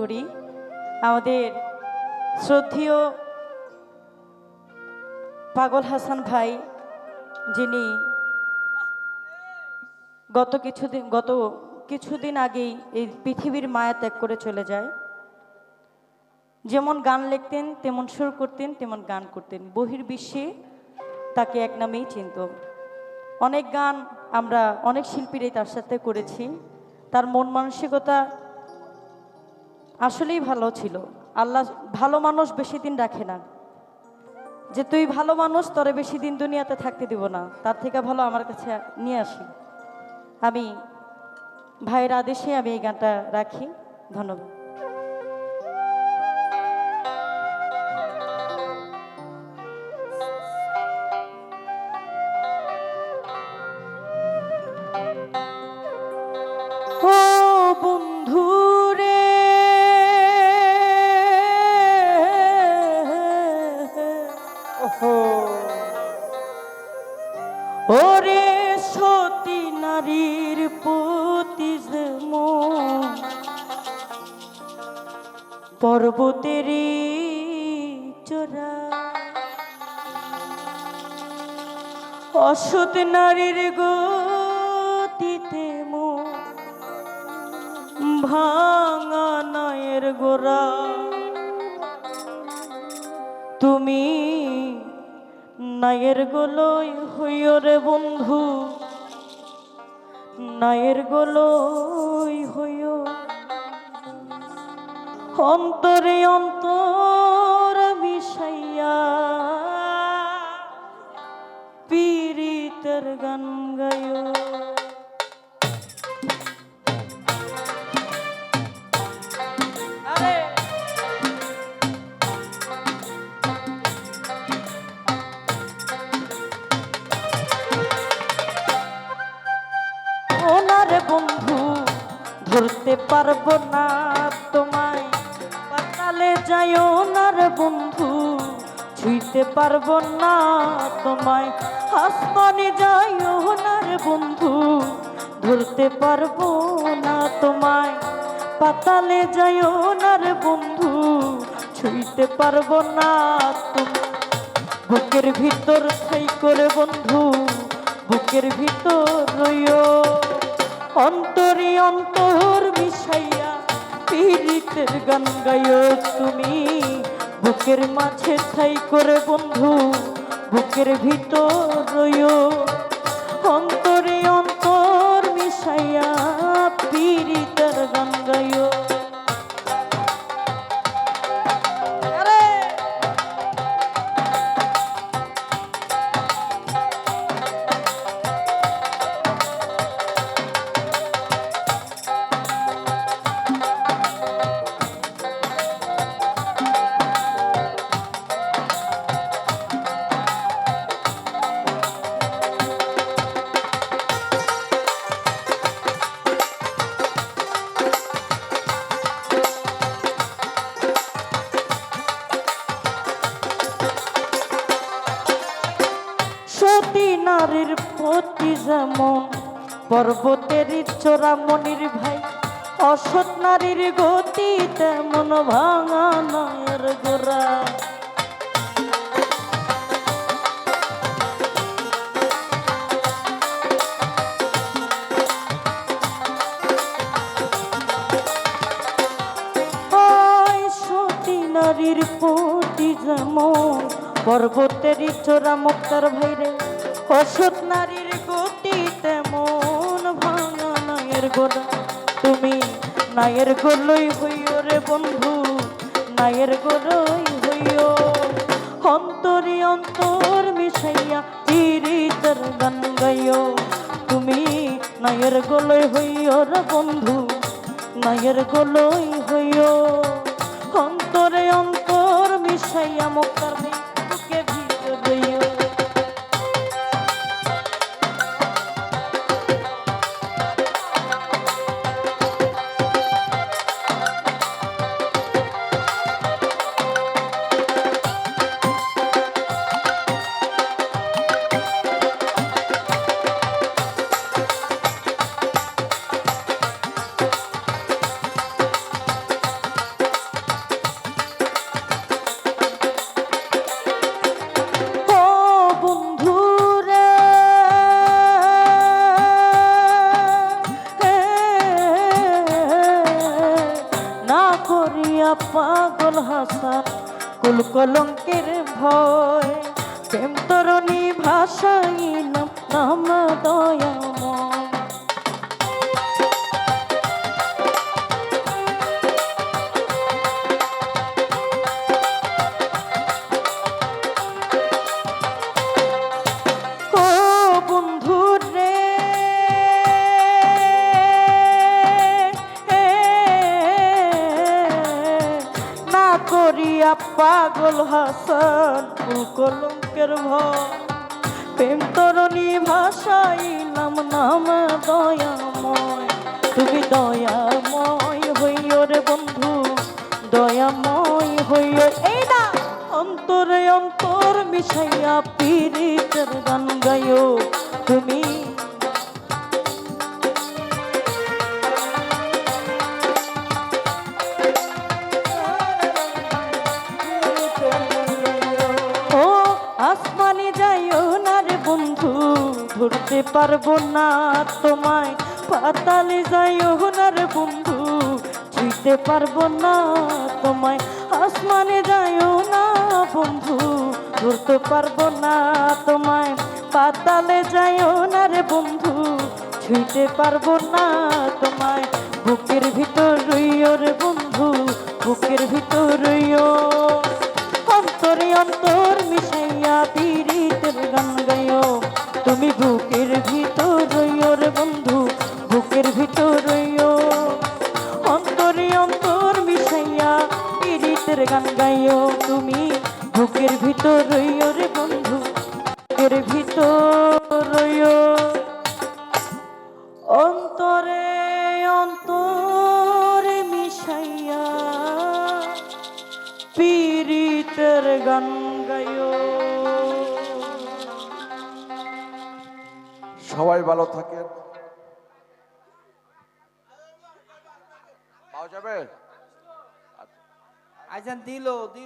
করি। আমাদের শ্রদ্ধেয় পাগল হাসান ভাই, যিনি গত কিছুদিন গত কিছুদিন আগেই এই পৃথিবীর মায়া ত্যাগ করে চলে যায়। যেমন গান লিখতেন, তেমন সুর করতেন, তেমন গান করতেন। বহির্বিশ্বে তাকে এক নামেই চিনত। অনেক গান আমরা অনেক শিল্পীরাই তার সাথে করেছি। তার মন মানসিকতা আসলেই ভালো ছিল। আল্লাহ ভালো মানুষ বেশি দিন রাখে না। যে তুই ভালো মানুষ, তরে বেশি দিন দুনিয়াতে থাকতে দিব না। তার থেকে ভালো আমার কাছে নিয়ে আসি। আমি ভাইয়ের আদেশে আমি এই গানটা রাখি। ধন্যবাদ। পর্বতেরই চোরা অসৎ নারীর গতিতে মন ভাঙা নায়ের গোরা তুমি নায়ের গোলই হইও রে বন্ধু, নায়ের গোলই অন্তরে অন্তর মিশাইয়া পীড়িতের গান গায়ো ওনার বন্ধু ধরতে পারব না। ওনার বন্ধু, ছুঁইতে পারব না তোমায়। আসমানে যাই ওনার বন্ধু, ধরতে পারব না তোমায়। পাতালে যাই ওনার বন্ধু, ছুঁইতে পারব না তুমি। বুকের ভিতর ছাই করে বন্ধু, বুকের ভিতর রইও। অন্তরে অন্তর মিশাইয়া পীড়িতের গান গাইও তুমি। বুকের মাঝে ঠাই করে বন্ধু বুকের ভিতর রইও। নারীর প্রতি যেমন, পর্বতের চোরা মনির ভাই, অসৎ নারীর গতি তেমন ভাঙা নয়ের সতী নারীর প্রতি যেমন, পর্বতের চোরা মুক্তার ভাইরে অসৎ নারীর গতি তেমন ভাঙা নায়ের গোলা তুমি নায়ের গোলই হইও রে বন্ধু, নায়ের গোলই হইও। অন্তরে অন্তর মিশাইয়া পীড়িতের গান গাইও। তুমি নায়ের গোলই হইও রে বন্ধু, নায়ের গোলই হইও। অন্তরে অন্তর মিশাইয়া মুক্তার করিয়া পাগল হাসা কুল কলঙ্কের ভয়। প্রেম তরণী ভাষাইলাম নাম দয়াময় পাগল হাসান কলঙ্কের ভয়। তরণী ভাষাইলাম নাম দয়াময়। তুমি দয়াময় হইও রে বন্ধু, দয়াময় হইও। এই না, অন্তরে অন্তর মিশাইয়া পীড়িতের গান গাইও। ধরতে পারব না তোমায়। পাতালে যাইও না রে বন্ধু, ছুঁইতে পারব না তোমায়। আসমানে যাইও না বন্ধু, ধরতে পারব না তোমায়। পাতালে যাইও না রে বন্ধু, ছুঁইতে পারব না তোমায়। বুকের ভিতর রইও রে বন্ধু, বুকের ভিতর রইও। অন্তরে অন্তর মিশাইয়া পীড়িতের রে বন্ধু বুকের ভিতর অন্তরে অন্তরে মিশাইয়া পীড়িতের গান গাইও। সবাই ভালো থাকেন। পাওয়া যাবে? আইজান দিল দিল।